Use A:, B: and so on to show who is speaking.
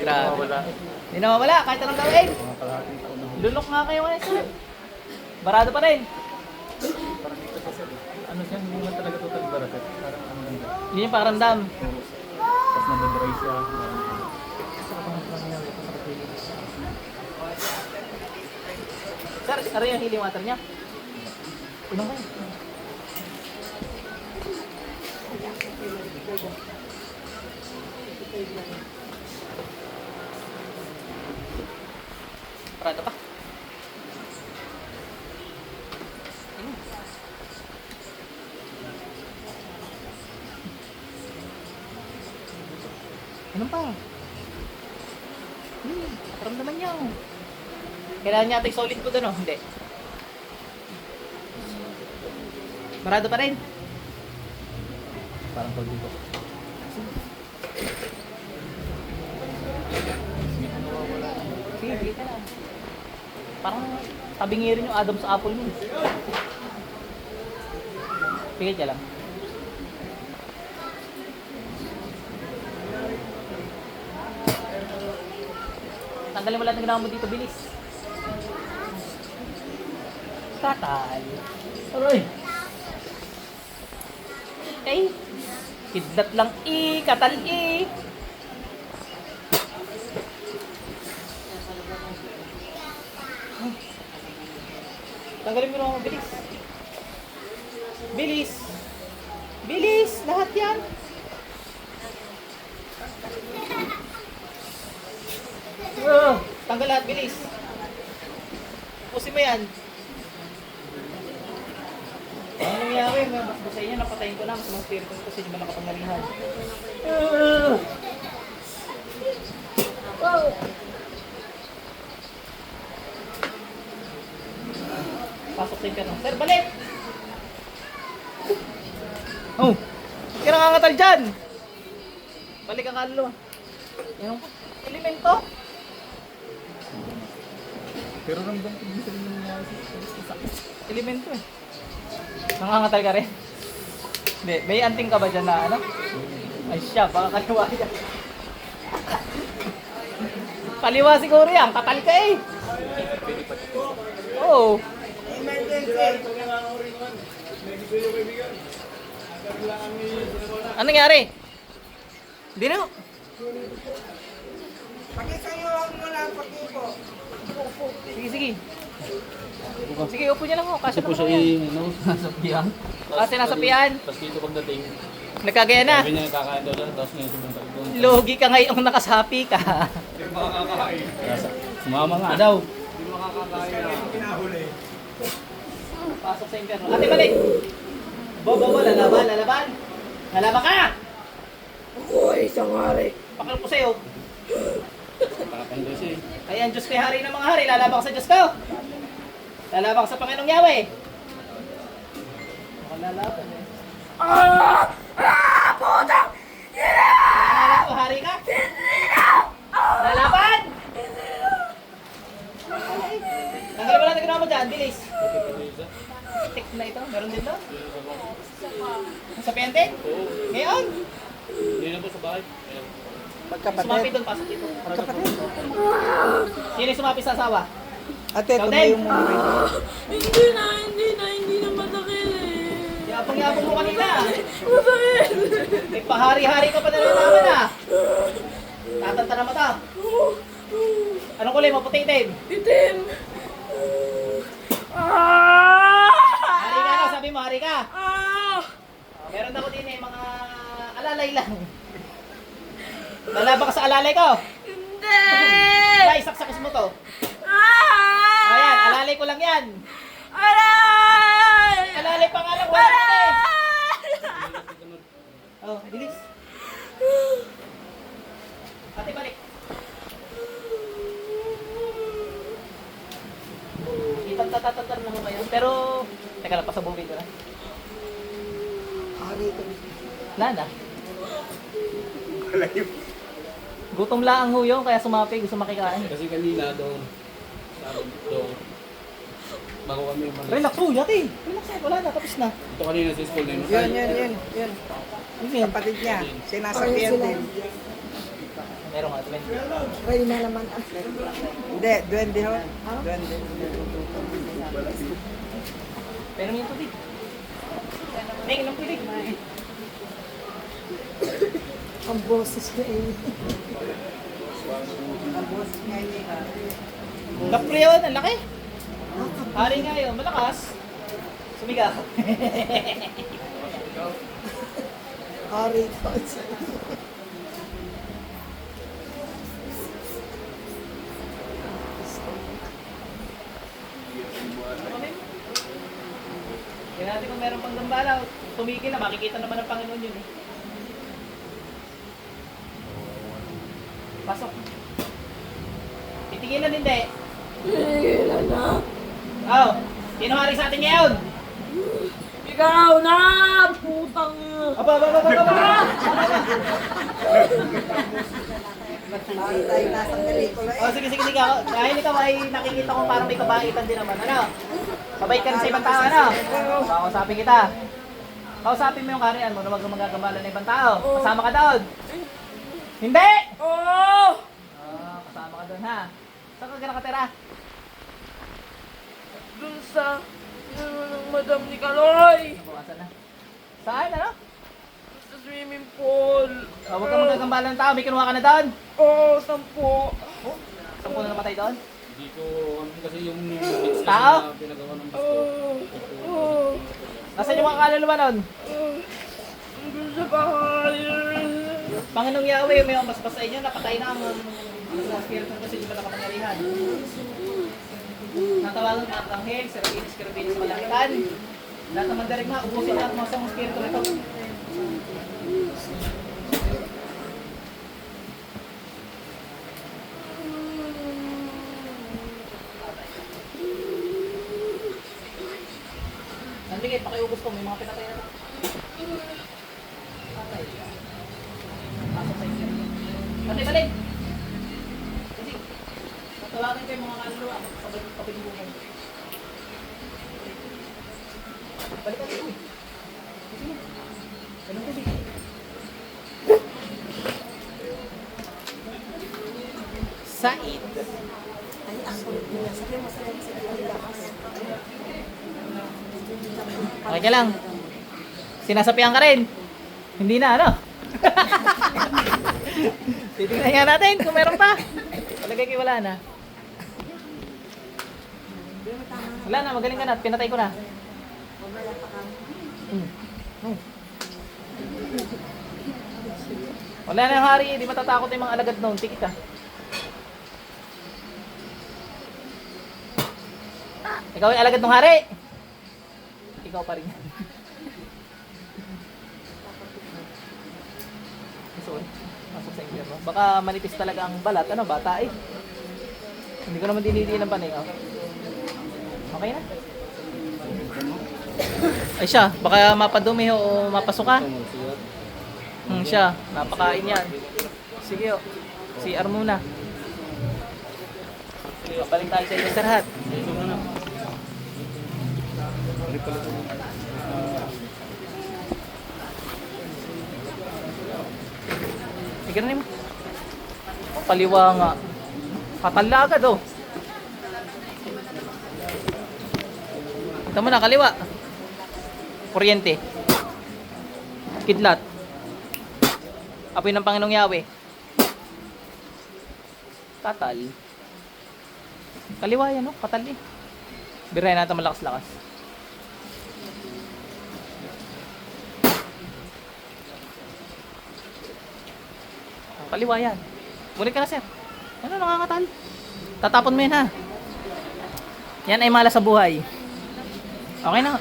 A: Grabe. Hindi na mawala, kahit anong gawin. Lulok nga kayo ngayon, sir. Barado pa rin.
B: Parang ano siya, hindi naman talaga total barakat. Parang ano lang.
A: Yun yung paramdam.
B: Tapos nabibray siya.
A: Sir, ano yung healing water niya? Inom kayo. Parado pa. Inom. Inom pa. Hmm, paramdaman niya. Kailangan niya ito solid po doon, oh. Hindi. Marado pa rin.
B: Parang pag dito.
A: Sige, sige ka lang. Parang tabingirin yung Adam sa apple mo. Pigil ka lang. Tanggalin mo lahat ng ginawa mo dito, bilis. Katal. Aroy. Okay. Kidlat lang i, katal i. Tanggalin mo na ako, bilis. Bilis. Bilis, lahat yan. Oh, tanggal lahat, bilis. Pusin mo yan. Ano nangyari? Sa inyo, napatayin ko na. Mas mga spirito ko kasi hindi ba nakapangalihan. Uh. Wow. Pasok sa impyerno. Sir, balik! Oh! Hindi ka nangangatal dyan! Balik ang kalo. Yung elemento.
B: Pero ramdam ko din sa inyo nangyari sa sakit.
A: Elemento eh. Nangangatal ka rin? Hindi, may anting ka ba dyan na ano? Ay siya, baka kaliwa yan. kaliwa siguro yan, katal ka eh. Oo. Ano nangyari? Hindi na.
C: Pakisayo mo lang pakipo.
A: Sige, sige. Sige, upo niya lang ako. Kasi
B: Kasi po siya i- ano,
A: Nasapihan? Kasi nasapihan.
B: Tapos dito pagdating,
A: Nagkagaya na.
B: sabi niya nakakain daw lang, tapos ngayon sumunod doon.
A: Logi ka ngayong nakasapi ka.
B: Kaya sa- Sumama nga daw.
A: Pasok sa inferno. Ate, balik! Bobo, bobo, lalaban, lalaban. Lalaban ka!
C: Uy, isang hari.
A: Pakal ko sa'yo.
B: Daw siya eh.
A: Ay, ang Diyos yung hari ng mga hari. Lalaban ka sa Diyos ko. Lalaban ka sa Panginoong Yahweh. Mukhang lalaban eh.
C: Ah! Ah! Puta!
A: Lalaban ko, hari ka? Lalaban! Tanggalin mo lang ang ginawa mo dyan, bilis. Tik na ito, meron din doon. Sa pente? Ngayon,
B: Hindi na po sa bahay. Ayan.
A: sumapit doon, pasok dito. Sino yung sumapit sa asawa?
C: Ate,
A: Ikaw
C: tumayo
A: din.
C: mo.
D: Hindi na, hindi na, hindi na masakit eh.
A: Yapang-yapang mo kanina.
D: Masakit!
A: May pahari-hari ka pa na nalaman ah. Tatanta na mata. Anong kulay mo? Puti itim.
D: Itim! Ah!
A: Hari ka na, sabi mo, hari ka.
D: Ah!
A: Meron ako din eh, mga alalay lang. Lalaban ka sa alalay ko.
D: Hindi!
A: Ay, saksakis mo to.
D: Ah!
A: Ayan, alalay ko lang yan.
D: Aray!
A: Alalay pa nga lang, wala na eh. Oh, bilis. Ate, balik. Itantatatantar na mo kayo. Pero, teka lang, pasabugin ko na.
C: Ka.
A: Nana. Gutom lang ho yun, kaya sumapi, gusto makikain.
B: Kasi kanina doon, sabi doon, bago kami umalis.
A: Relax ho, yati. Relax eh, wala na, tapos na.
B: Ito kanina sa school na yun.
C: Yan, yan, yan. Yan.
A: Ano yun?
C: Kapatid niya. Sinasabihan din.
A: Meron nga, 20.
C: Pwede na naman. Hindi, duwende ho. Duwende.
A: Pero may tubig. Ning, ng tubig.
C: Ang boses ko eh. Ang boses nga eh.
A: Yun, ang laki. Hari nga yun, malakas. Sumiga.
C: Ari ko.
A: Kaya natin kung meron pang gambala, tumigil na, makikita naman ng Panginoon yun eh. Pasok. Titingilan hindi.
D: Tigilan na.
A: Oh, sino hari sa atin ngayon?
D: Ikaw na! Putang.
A: Aba, aba, aba, aba, aba.
C: Ari tayo nasa pelikula
A: Oh, sige, sige, sige. Ako- Dahil ikaw ay nakikita ko parang may kabaitan din naman. Ano? Mabait ka rin sa ibang tao, ano? Kausapin kita. Kausapin mo yung karian mo na wag kang magagambala ng ibang tao. Kasama ka doon. Hindi!
D: Oo!
A: Oh, kasama ka doon, ha? Saan ka nakatira?
D: Dun sa... Ano ng madam ni Kaloy?
A: Nabawasan na. Saan, ano?
D: Sa swimming pool.
A: Oh, huwag kang magagambala ng tao. May kinuha ka na doon.
D: Oo, sampo.
A: Saan po na namatay doon?
B: Hindi ko, ano kasi yung
A: Tao?
B: na pinagawa ng gusto.
D: Oo. Oo.
A: Nasaan yung mga kaluluwa nun?
D: Oo. Dun sa bahay.
A: Panginoong Yahweh, may umaspas sa inyo, napatay na ang mga spirito kasi di ba nakapangyarihan. Natawagan ng mga anghel, serabinis, kerubinis sa kalangitan. Lahat ng mandarigma, ubusin lahat mga samang spirito nito. Nandigay, pakiubos ko, may mga pinatay na ito. Patay. Pasok sa inyo. Patay, balik! Kasi, tatawagan kayo mga kaluluwa. Sabay kapilibukan. Balik ka dito. Sige na. Ganun tubig. Said.
C: Ay, ako. Sige, masaya sa.
A: Okay ka lang. Sinasapian ka rin. Hindi na, ano? Titignan nga natin kung meron pa. Palagay kayo wala na. Wala na, magaling ka na. Pinatay ko na. Hmm. Hmm. Wala na hari, di matatakot yung mga alagad noon. Tikit ah. Ikaw yung alagad ng hari. Ikaw pa rin. Sa impyerno. Baka manipis talaga ang balat. Ano, bata eh. Hindi ko naman dinidiin ang panay. Oh. Okay na. Ay siya, baka mapadumi o mapasok ka.
B: Ito, magsulat.
A: Hmm, siya, napakain yan. Sige oh. CR muna. Balik tayo sa Sir Hat.
B: Balik pala
A: na mo. Paliwa nga. Patala agad oh. Ito mo na, kaliwa. Kuryente. Kidlat. Apoy ng Panginoong Yahweh. Katal. Kaliwa yan, no? Katal eh. Birayan natin malakas-lakas. Kaliwa yan. Ngunit ka na, sir. Ano, nakakatal. Tatapon mo yan, ha? Yan ay mala sa buhay. Okay na.